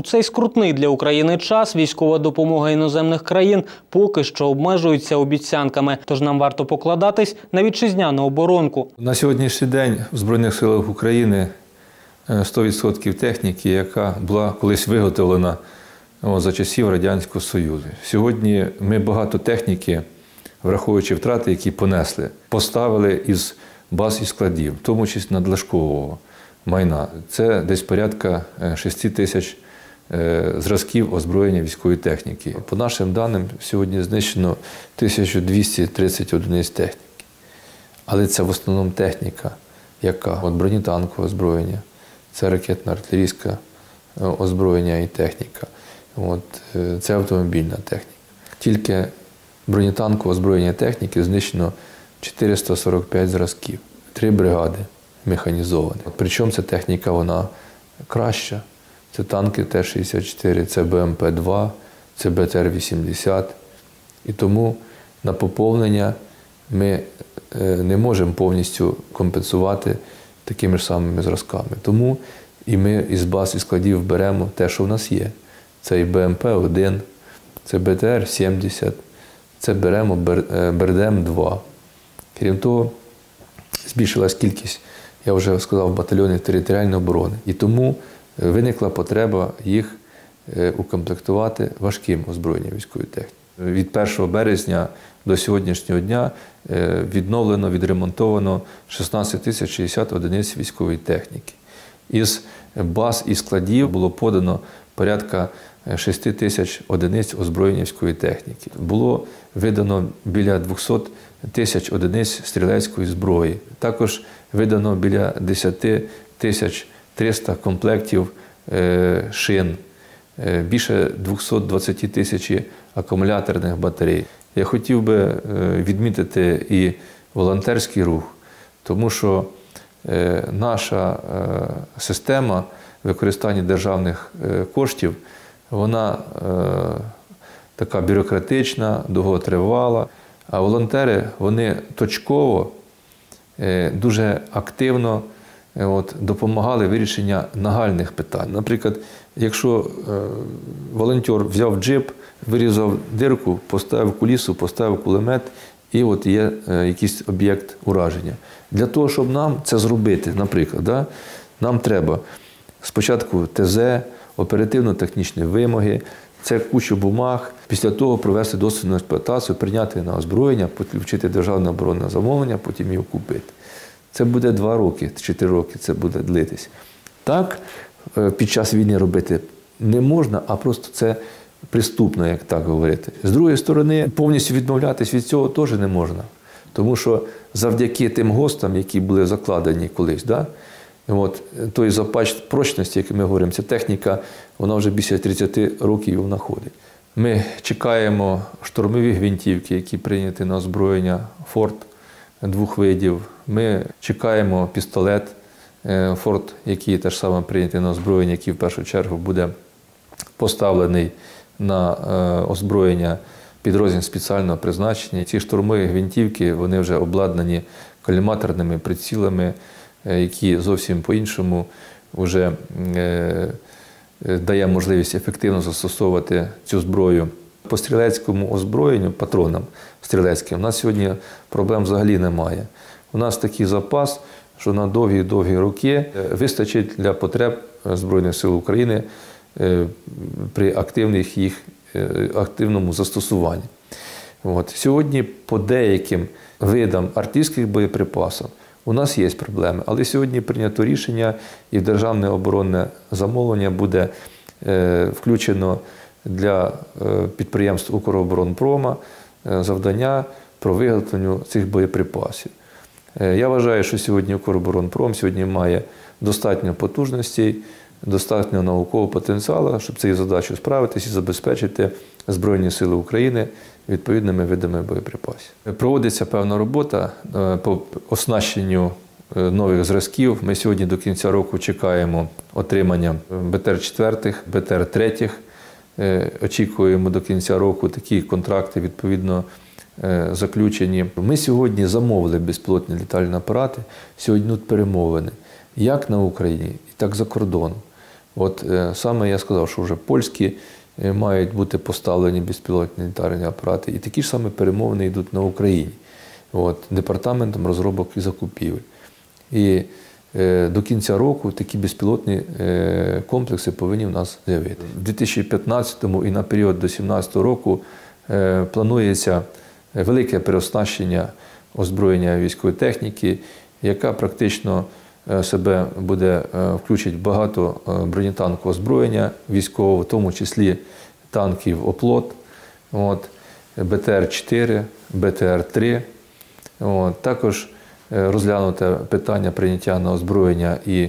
У цей скрутний для України час військова допомога іноземних країн поки що обмежується обіцянками. Тож нам варто покладатись на вітчизняну оборонку. На сьогоднішній день в Збройних силах України е, 100% техніки, яка була колись виготовлена за часів Радянського Союзу. Сьогодні ми багато техніки, враховуючи втрати, які понесли, поставили із баз і складів, в тому числі надлишкового майна. Це десь порядка е, 6 тисяч е, зразків озброєння військової техніки. По нашим даним, сьогодні знищено 1230 одиниць техніки. Але це в основному техніка, яка от бронетанкове озброєння, це ракетно-артилерійське е, озброєння і техніка. От, е, це автомобільна техніка. Тільки бронетанкове озброєння техніки знищено 445 зразків, три бригади механізовані. Причому ця техніка вона краща. Це танки Т-64, це БМП-2, це БТР-80. І тому на поповнення ми е, не можемо повністю компенсувати такими ж самими зразками. Тому і ми із баз і складів беремо те, що в нас є. Це і БМП-1, це БТР-70, це беремо Бер- е, Бердем-2. Крім того, збільшилась кількість, я вже сказав, батальйонів територіальної оборони. І тому виникла потреба їх е, укомплектувати важким озброєнням військової техніки. Від 1 березня до сьогоднішнього дня е, відновлено, відремонтовано 16 тисяч 60 одиниць військової техніки. Із баз і складів було подано порядка 6 тисяч одиниць озброєння військової техніки. Було видано біля 200 тисяч одиниць стрілецької зброї. Також видано біля 10 тисяч 300 комплектів е, шин, е, більше 220 тисяч акумуляторних батарей. Я хотів би е, відмітити і волонтерський рух, тому що наша система використання державних коштів, вона така бюрократична, довготривала. А волонтери вони точково, дуже активно от, допомагали вирішення нагальних питань. Наприклад, якщо е, волонтер взяв джип, вирізав дирку, поставив кулісу, поставив кулемет, і от є е, якийсь об'єкт ураження. Для того, щоб нам це зробити, наприклад, да, нам треба спочатку ТЗ, оперативно-технічні вимоги, це куча бумаг. Після того провести дослідну експлуатацію, прийняти на озброєння, підключити державне оборонне замовлення, потім його купити. Це буде два роки, чи роки це буде длитись. Так е, під час війни робити не можна, а просто це приступно, як так говорити. З другої сторони, повністю відмовлятись від цього теж не можна. Тому що завдяки тим ГОСТам, які були закладені колись, да, От, той запач прочності, який ми говоримо, ця техніка, вона вже більше 30 років вона ходить. Ми чекаємо штурмові гвинтівки, які прийняті на озброєння Форт двох видів. Ми чекаємо пістолет е, Форт, який теж саме прийнятий на озброєння, який в першу чергу буде поставлений на е, озброєння підрозділів спеціального призначення. Ці штурмові гвинтівки вони вже обладнані коліматорними прицілами, е, які зовсім по-іншому вже е, е, дає можливість ефективно застосовувати цю зброю. По стрілецькому озброєнню, патронам стрілецьким, у нас сьогодні проблем взагалі немає. У нас такий запас, що на довгі-довгі роки е, вистачить для потреб е, Збройних сил України е, при активних їх, активному застосуванні. От. Сьогодні по деяким видам артилерійських боєприпасів у нас є проблеми, але сьогодні прийнято рішення і в державне оборонне замовлення буде включено для е, підприємств Укроборонпрома е, завдання про виготовлення цих боєприпасів. Е, Я вважаю, що сьогодні Укроборонпром сьогодні має достатньо потужностей, достатньо наукового потенціалу, щоб цією задачею справитися і забезпечити Збройні Сили України відповідними видами боєприпасів. Проводиться певна робота по оснащенню нових зразків. Ми сьогодні до кінця року чекаємо отримання БТР-4, БТР-3. Е, Очікуємо до кінця року такі контракти відповідно е, заключені. Ми сьогодні замовили безпілотні літальні апарати. Сьогодні йдуть перемовини як на Україні, так і за кордоном. От е, саме я сказав, що вже польські мають бути поставлені безпілотні літарні апарати, і такі ж саме перемовини йдуть на Україні. От, департаментом розробок і закупівель. І до кінця року такі безпілотні е, комплекси повинні в нас з'явити. В 2015 і на період до 2017 року е, планується велике переоснащення озброєння військової техніки, яка практично е, себе буде е, включить багато е, бронетанкового озброєння військового, в тому числі танків оплот, от, БТР-4, БТР-3. Також е, розглянуте питання прийняття на озброєння і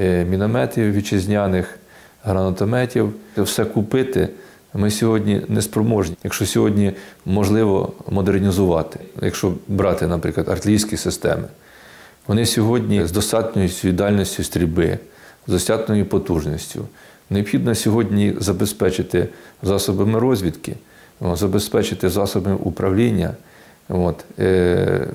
е, мінометів вітчизняних, гранатометів. Все купити ми сьогодні не спроможні. Якщо сьогодні можливо модернізувати, якщо брати, наприклад, артилерійські системи, вони сьогодні з достатньою віддальністю стрільби, з достатньою потужністю. Необхідно сьогодні забезпечити засобами розвідки, забезпечити засобами управління, от, е,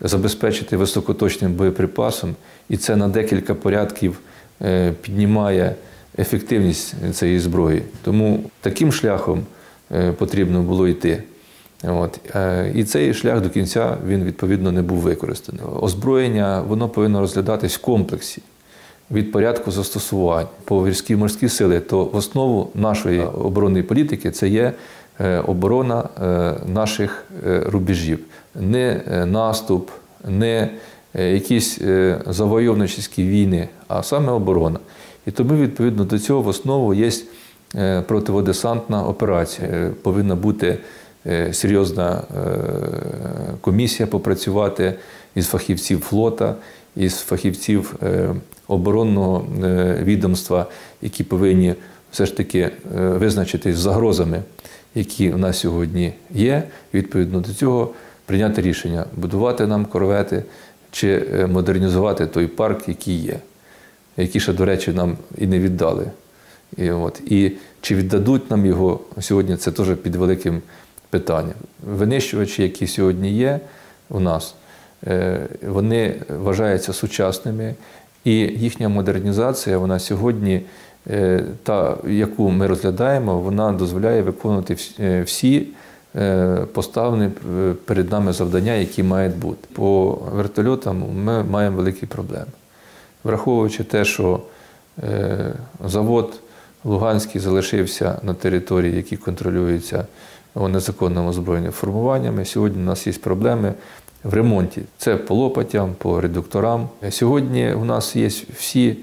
забезпечити високоточним боєприпасом, і це на декілька порядків е, піднімає ефективність цієї зброї. Тому таким шляхом е, потрібно було йти. От. Е, І цей шлях до кінця він відповідно не був використаний. Озброєння воно повинно розглядатись в комплексі від порядку застосувань по гірські морські сили, то в основу нашої оборонної політики це є оборона е, наших е, рубежів, не е, наступ, не е, якісь е, завойовничі війни, а саме оборона. І тому, відповідно до цього, в основу є е, противодесантна операція. Е, Повинна бути е, серйозна е, комісія попрацювати із фахівців флота, із фахівців е, оборонного е, відомства, які повинні все ж таки е, визначитись загрозами, які в нас сьогодні є. Відповідно до цього прийняти рішення будувати нам корвети чи е, модернізувати той парк, який є, який ще, до речі, нам і не віддали. І, от, і чи віддадуть нам його сьогодні, це теж під великим питанням. Винищувачі, які сьогодні є у нас, е, вони вважаються сучасними, і їхня модернізація, вона сьогодні, та, яку ми розглядаємо, вона дозволяє виконувати е, всі е, поставлені е, перед нами завдання, які мають бути. По вертольотам ми маємо великі проблеми. Враховуючи те, що е, завод Луганський залишився на території, які контролюються о, незаконним озброєнням формуваннями. Сьогодні у нас є проблеми в ремонті. Це по лопатям, по редукторам. Сьогодні у нас є всі е,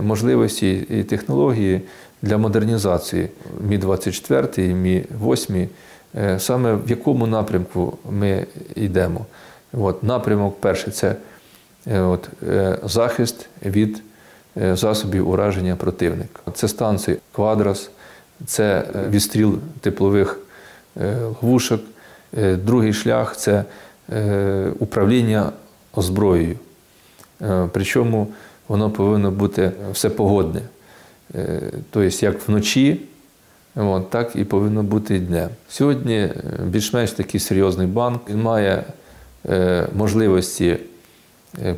можливості і технології для модернізації Мі-24 і Мі-8. Е, Саме в якому напрямку ми йдемо. От, напрямок перший це е, от, е, захист від е, засобів ураження противника. Це станції Квадрас, це е, відстріл теплових е, ловушок. Е, Другий шлях це е, управління озброєю. Е, Причому воно повинно бути всепогодне. Е, Тобто, як вночі, так і повинно бути і днем. Сьогодні е, більш-менш такий серйозний банк. Він має е, можливості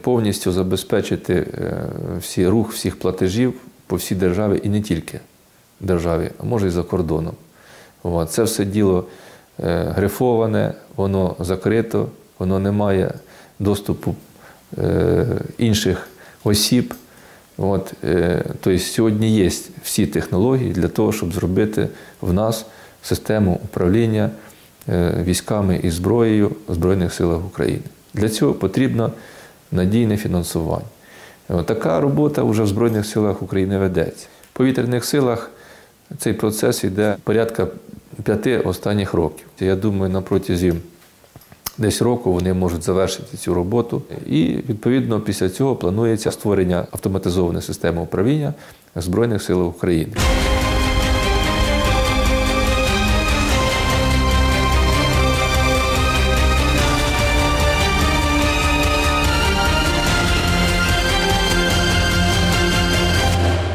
повністю забезпечити всі рух всіх платежів по всій державі і не тільки державі, а може і за кордоном. Це все діло грифоване, воно закрито, воно не має доступу інших осіб. От, е, тобто сьогодні є всі технології для того, щоб зробити в нас систему управління е, військами і зброєю в Збройних силах України. Для цього потрібно надійне фінансування. Така робота вже в Збройних силах України ведеться. В повітряних силах цей процес йде порядка п'яти останніх років. Я думаю, на протязі десь року вони можуть завершити цю роботу. І відповідно після цього планується створення автоматизованої системи управління Збройних сил України.